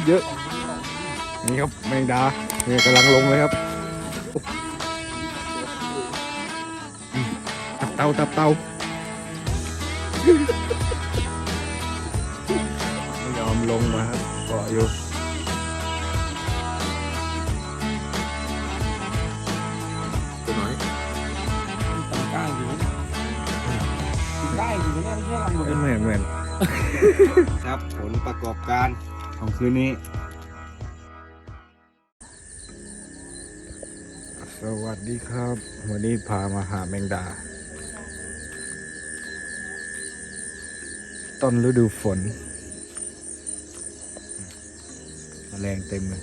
ตรเยอะ นี่ครับแมงดาเนี่ยกำลังลงเลยครับ ตับเตาตับเตาไม่ยอมลงมาครับเกาะอยู่ตัวน้อยต่างก้างอยู่นะได้อยู่เนี่ยไม่ใช่ลำมือเหมือนเหมือนครับผลประกอบการ ของคืนนี้ สวัสดีครับ วันนี้พามาหาแมงดา ต้นฤดูฝนแมลงเต็มเลย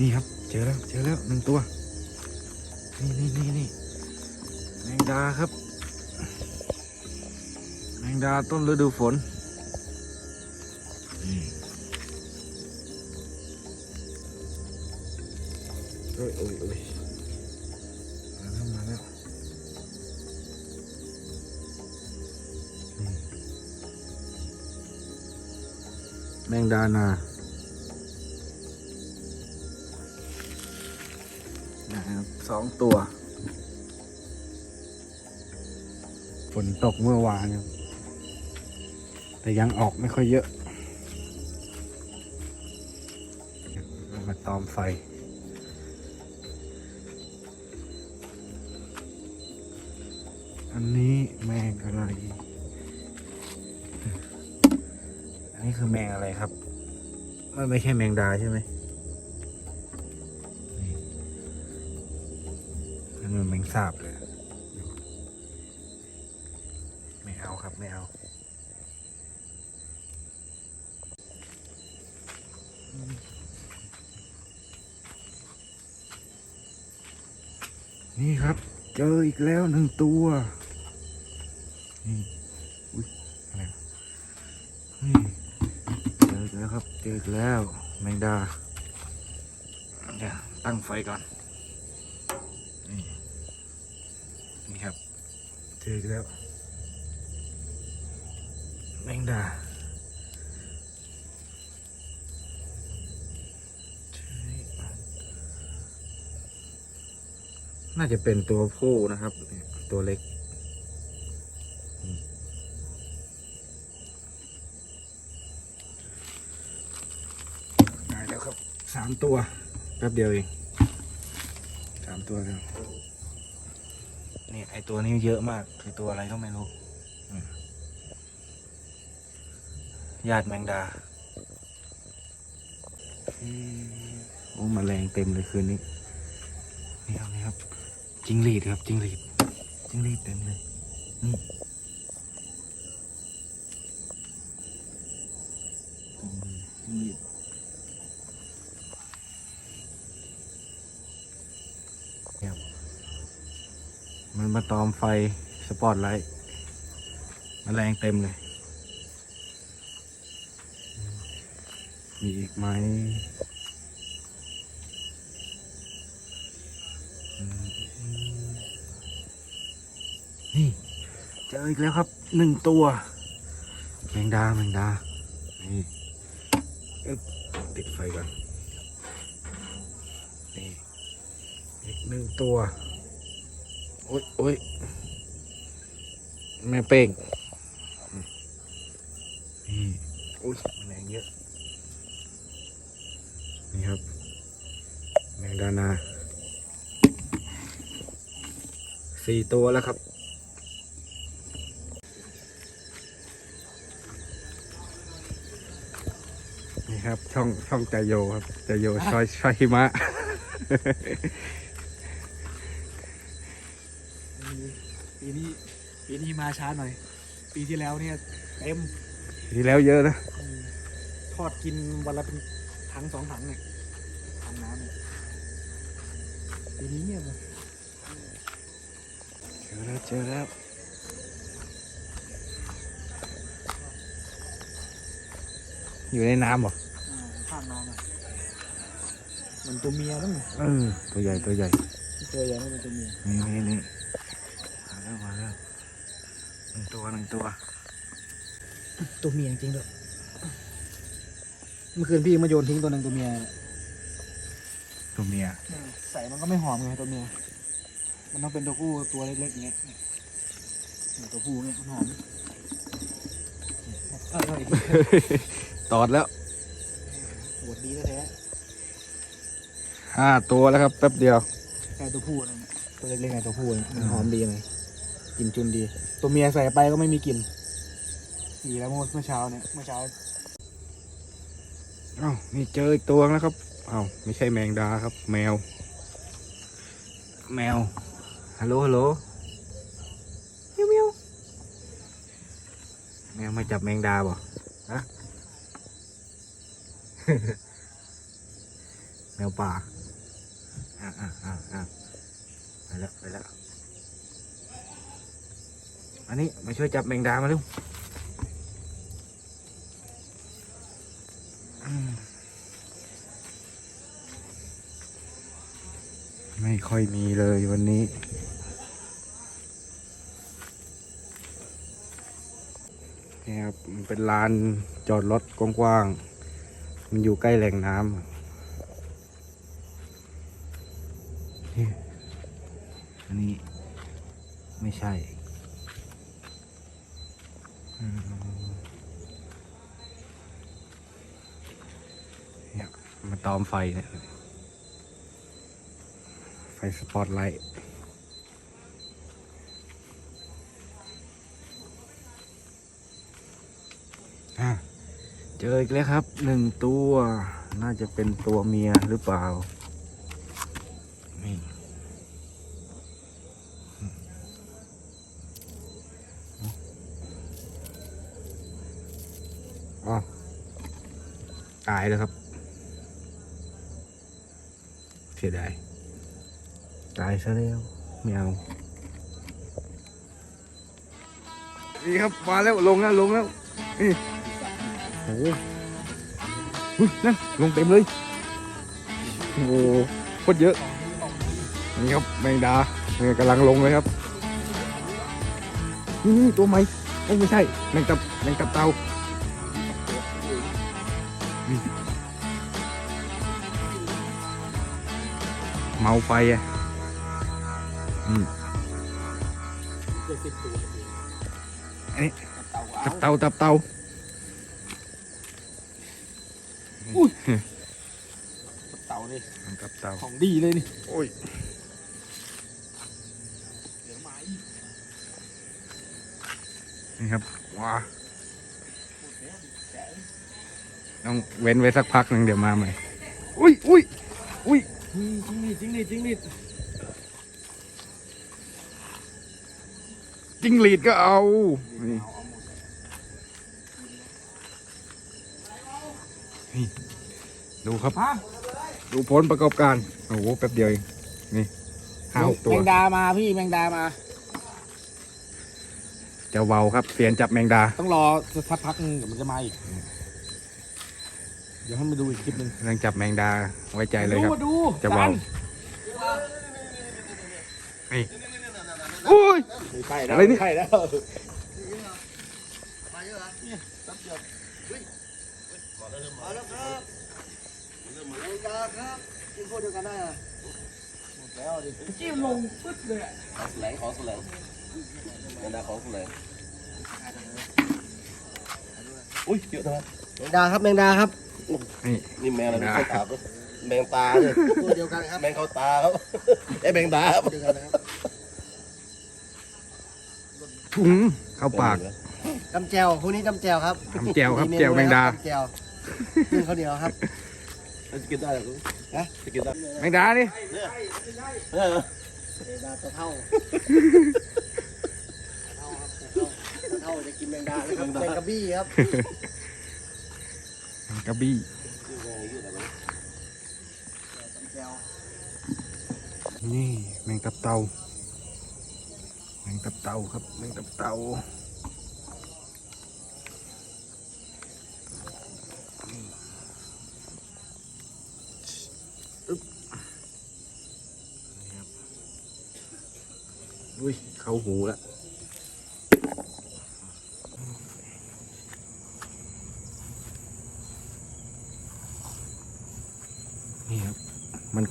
นี่ครับ เจอแล้วเจอแล้วหนึ่งตัว นี่นี่นี่นี่แมงดาครับ แมงดาต้นฤดูฝนนี่โอ้ยโอ้ยโอ้ยมาแล้วมาแล้วแมงดานา สองตัว ฝนตกเมื่อวานครับแต่ยังออกไม่ค่อยเยอะ มาตอมไฟอันนี้แมงอะไร อันนี้คือแมงอะไรครับ มันไม่ใช่แมงดาใช่ไหม มันเหมือนแมงสาบเลย ไม่เอาครับไม่เอานี่ครับ เจออีกแล้วหนึ่งตัว นี่ อุ้ยอะไรวะนี่เจออีกแล้วครับ เจออีกแล้ว แมงดาเดี๋ยวตั้งไฟก่อนนี่ นี่ครับ เจออีกแล้ว แมงดาน่าจะเป็นตัวผู้นะครับ ตัวเล็ก ได้แล้วครับสามตัว แป๊บเดียวเองสามตัวแล้ว นี่ไอตัวนี้เยอะมาก คือตัวอะไรก็ไม่รู้ญาติแมงดาโอ้แมลงเต็มเลยคืนนี้ นี่ครับนี่ครับ จิงหรีดครับ จิงหรีดจิงหรีดเต็มเลยนี่จิงหรีดเนี่ยครับ มาตอมไฟสปอตไลท์มแมลงเต็มเลย มีอีกไหมนี่เจออีกแล้วครับหนึ่งตัวแมงดาแมงดา นี่ติดไฟก่อนนี่อีกหนึ่งตัว โอ๊ยโอ๊ยแม่เป้งนี่อุ้ยแมลงเยอะ นี่ครับแมงดานาสี่ตัวแล้วครับนี่ครับ ช่องช่องใจโยครับใจโยชอยชอยหิมะ ปีนี้ปีนี้มาช้าหน่อย ปีที่แล้วเนี่ยเต็มทีแล้วเยอะนะ อืมทอดกินวันละเป็นถังสองถังเนี่ยถังน้ำเนี่ยปีนี้เงียบเลยเจอแล้วเจอแล้วอยู่ในน้ำเหรออ่าข้ามน้ำอะมันตัวเมียต้องเออตัวใหญ่ตัวใหญ่ ตัวใหญ่ไม่เป็นตัวเมีย นี่นี่นี่มาแล้วมาแล้วหนึ่ง ตัวหนึ่งตัว ตัวเมียจริงด้วยเมื่อคืนพี่มาโยนทิ้งตัวหนึ่งตัวเมียเนี่ยตัวเมียใส่มันก็ไม่หอมไงตัวเมีย มันต้องเป็นตัวผู้ตัวเล็กๆอย่างเงี้ยเนี่ยตัวผู้เนี่ยมันหอมเออตอดแล้วปวดดีแท้ห้าตัวแล้วครับแป๊บเดียวๆไก่ตัวผู้นะตัวเล็กๆไงตัวผู้เนี่ยมันหอมดีเลย กลิ่นจุนดี ตัวเมียใส่ไปก็ไม่มีกลิ่นดีแล้วเมื่อเมื่อเช้าเนี่ยเมื่อเช้าเอ้านี่เจออีกตัวแล้วครับเอ้าไม่ใช่แมงดาครับ แมว แมวฮัลโหลฮัลโหลเมียวเมียวแมวมาจับแมงดาบ่ฮะแมวป่าอะอะอะอะไปแล้วไปแล้ว อันนี้มาช่วยจับแมงดามาเร็วอืมไม่ค่อยมีเลยวันนี้ นี่ครับ มันเป็นลานจอดรถกว้างๆ มันอยู่ใกล้แหล่งน้ำนี่ อันนี้ไม่ใช่ เนี่ยมาตอมไฟเนี่ยไฟสปอตไลท์เจออีกแล้วครับหนึ่งตัว น่าจะเป็นตัวเมียหรือเปล่า นี่อ๋อ ตายแล้วครับ เสียดาย ตายซะแล้วไม่เอานี่ครับ มาแล้วลงแล้วลงแล้ว นี่โอ้โหนั่นลงเต็มเลย โอ้โหโคตรเยอะ นี่ครับแมงดาเนี่ยกำลังลงเลยครับ นี่ตัวใหม่ไม่ใช่ แมงตับ แมงตับเตา เมาไฟอะอืมเจ็ดสิบตัวอันนี้เต่าตับเตาตับเตาเต่านี่ตับเตาของดีเลยนี่โอ้ยเหลือไม้นี่ครับว้าต้องเว้นไว้สักพักหนึ่งเดี๋ยวมาใหม่อุ้ยอุ้ยอุ้ย จริงดิจริงดิจริงดิจิ้งหรีดก็เอานี่นี่ดูครับ ฮะดูผลประกอบการ โอ้โหแป๊บเดียวเองนี่ห้าหกตัว แมงดามาพี่แมงดามา จะเวาครับเปลี่ยนจับแมงดา ต้องรอสักพักนึงเดี๋ยวมันจะมาอีก เดี๋ยวให้มาดูอีกคลิปหนึ่งเรื่องจับแมงดาไว้ใจเลยครับมาดูจะเบากันนี่อุ้ยไม่ใช่แล้วอะไรนี่ใช่แล้วจิ้มลงปึ๊ดเลยอะแสลงของแสลงแมงดาของแสลงอุ้ยเยอะนะแมงดาครับแมงดาครับ นี่นี่แมงอะไรแมงไม่ดาใช่ตาครับแมงตาเลยตัวเดียวกันครับแมงเข้าตาครับไอ้แมงดาครับเดียวกันนะครับถุงเข้าปากจำแจวพวกนี้จำแจวครับทำแจวครับแจวแมงดาจำแจวกินข้าวเหนียวครับแล้วจะกินได้เหรอคุณฮะจะกินได้แมงดานี่เออแมงดาตัวเท่าเท่าครับตัวเท่าตัวเท่าจะกินแมงดานะครับแมงกะบี้ครับ กระบี่นี่แมงกับเตาแมงกับเตาครับแมงกับเตาอุ้ย เข้าหูแล้ว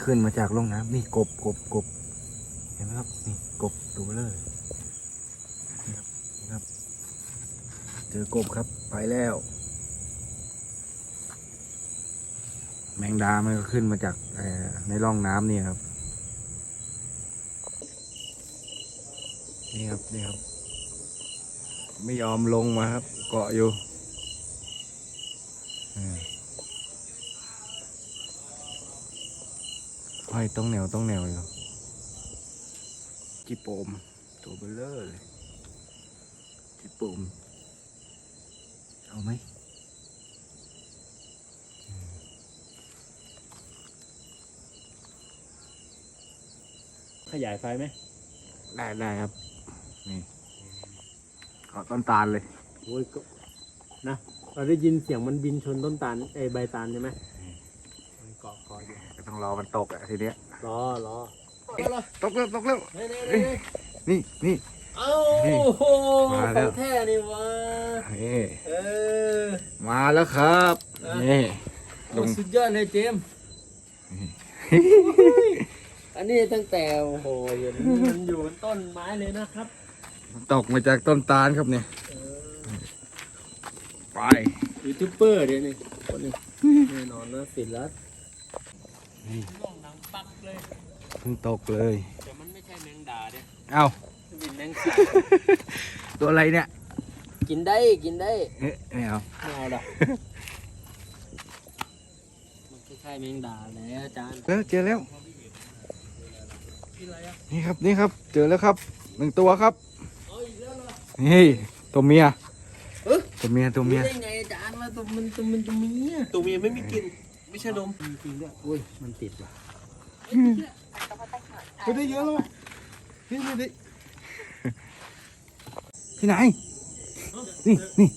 ขึ้นมาจากร่องน้ำนี่กบกบกบเห็นไหมครับนี่กบตัวเลยนี่ครับครับ เจอกบครับไปแล้ว แมงดามันก็ขึ้นมาจากในร่องน้ำนี่ครับนี่ครับนี่ครับ ไม่ยอมลงมาครับ เกาะอยู่อ่า ห้อยต้องแนวต้องแนวอยู่จิโปม ตัวเบลเลอร์เลยจิโปม เอาไหมขยายไฟไหมได้ได้ครับ นี่เกาะต้นตาลเลยโอ้ยก็นะเราได้ยินเสียงมันบินชนต้นตาลไอยใบตาลใช่ไหมมันเกาะเกาะอยู่ ก็ ต้องรอมันตกอะทีเนี้ยรอรอตกแล้วตกแล้วเน่เน่เน่เน่นี่นี่เอ้านี่โอ้โหมาขแล้อวงแท้นี่วะนี่เออมาแล้วครับเออนี่ลโอ้งสุดยอดเลยเจมส์อันนี้ตั้งแต่โอ้โหเห็นมันอยู่บนต้นไม้เลยนะครับ ตกมาจากต้นตาลครับเนี่ยเออไปยูทูบเบอร์เดี๋ยวนี้คนนี้แน่นอนนะสิรัต นี่ล่องหนังปักเลยเพิ่งตกเลยแต่มันไม่ใช่แมงดาเนี่ยเอ้ามันเป็นแมงสาบตัวอะไรเนี่ย กินได้กินได้เอ๊ะไม่เอาไม่เอาดอกมันคล้ายๆแมงดาแล้วอาจารย์แล้วเจอแล้วกินอะไรอะนี่ครับนี่ครับ เจอแล้วครับหนึ่งตัวครับเอาอีกแล้วเหรอนี่ตัวเมียเอ๊ะตัวเมียตัวเมียรู้ได้ไงอาจารย์ว่าตัวมันตัวมันตัวเมียตัวเมียไม่มีกลิน ไม่ใช่นมจริงด้วยอุ้ยมันติดว่ะไม่ได้เยอะหรอกนี่นี่นี่ที่ไหน นี่นี่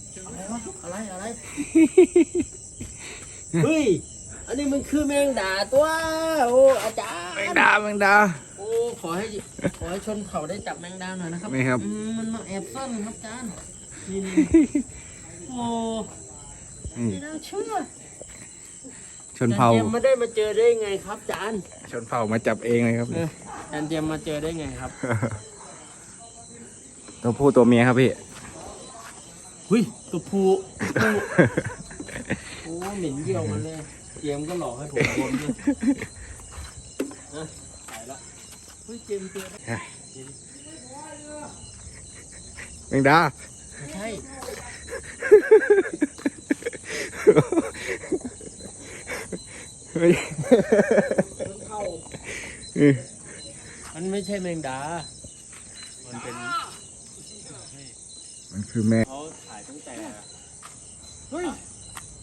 อะไรอะไรเฮ้ยอันนี้มันคือแมงดาตัวโอ้อาจารย์แมงดาแมงดาโอ้ขอให้ขอให้ชนเขาได้จับแมงดาหน่อยนะครับไม่ครับอืมมันมาแอบซ่อนครับอาจารย์นี่นี่โอ้นี่ไม่น่าเชื่อ ชนเผ่าจรย์เจมส์มาได้มาเจอได้ไงครับอาจารย์ชนเผ่ามาจับเองเลยครับ เอออาจารย์เจมส์มาเจอได้ไงครับตัวผู้ตัวเมียครับพี่ หุยตัวผู้ตัวโอ้เหม็นเยี่ยวมันเลย เจมส์ก็หลอกให้ผมรวมด้วยนะไปละเฮ้ยเจมส์เจอแล้วแมงดาไม่ใช่เฮ้ย มันเข้าอืมมันไม่ใช่แมงดา มันเป็น มันคือแม่เขาถ่ายตั้งแต่ เฮ้ย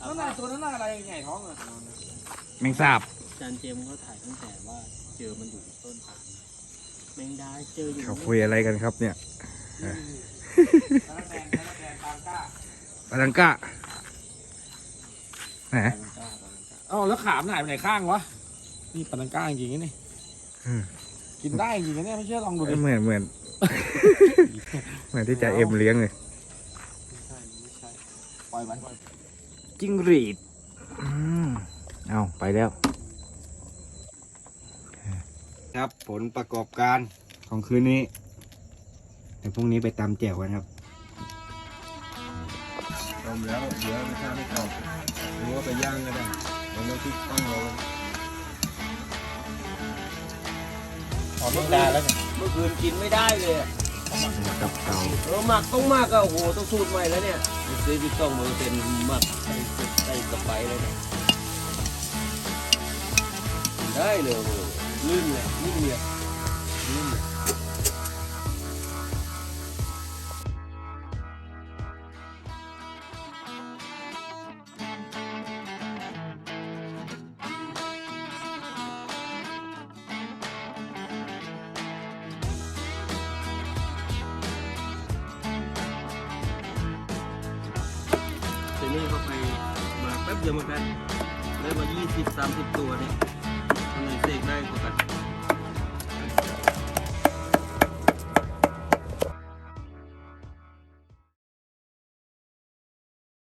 นั่นน่ะตัวนั้นน่ะอะไรใหญ่ท้องอะแมงสาบอาจารย์เจมส์เขาถ่ายตั้งแต่ว่าเจอมันอยู่บนต้นตาลแมงดาเจออยู่เขาคุยอะไรกันครับเนี่ยอืมปาลังก้าไหนเอ้าแล้วขามันหายไปไหนข้างวะ นี่ปานังก้าจริงๆนะนี่อืม กินได้จริงๆนะเนี่ยไม่เชื่อลองดูดิ เหมือนเหมือน เหมือนที่จ่าเอ็มเลี้ยงเลยไม่ใช่ไม่ใช่ปล่อยมันจิ้งหรีดอืมเอาไปแล้ว ครับ ผลประกอบการของคืนนี้เดี๋ยวพรุ่งนี้ไปตำแจ่วกันครับ ต้มแล้วเดี๋ยวไม่ทราบไม่กรอบหรือว่าไปย่างก็ได้ เราไม่ที่ตั้งเราหอมแมงดาแล้วเนี่ยเมื่อคืนกินไม่ได้เลยอะกับเตาเออหมักต้องมากอะโอ้โหต้องสูตรใหม่แล้วเนี่ยซื้อที่ต้องมือเป็นหมักใส่ใส่กระไปเลยเนี่ยกินได้เลยโอ้โหลื่นเลยลื่นเลย เยอะเหมือนกันได้มา20 30 ตัวเนี่ยคนไหนเสกได้ก็ไป